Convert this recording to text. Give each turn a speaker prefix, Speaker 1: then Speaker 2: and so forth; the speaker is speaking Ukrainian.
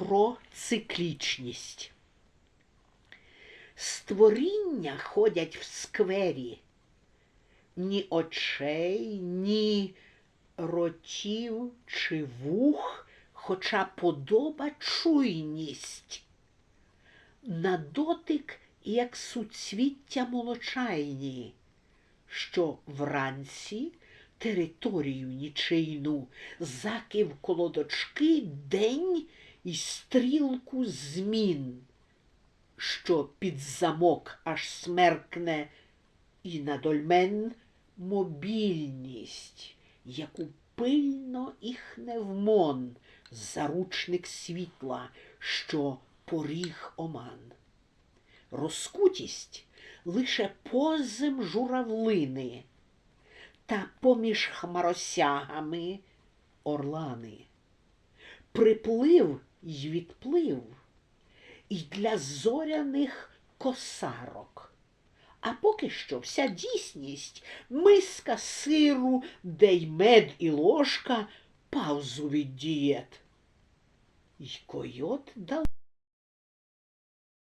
Speaker 1: про циклічність. Створіння ходять в сквері. Ні очей, ні ротів чи вух, хоча подоба чуйність. На дотик, як суцвіття молочайні, що вранці територію нічийну закив коло дочки день і стрілку змін, що під замок аж смеркне, і надольмен мобільність, яку пильно іхне вмон, заручник світла, що поріг оман. Розкутість лише позим журавлини, та поміж хмаросягами орлани. Приплив й відплив і для зоряних косарок. А поки що вся дійсність миска сиру, де й мед і ложка паузу від дієт. Й койот дав.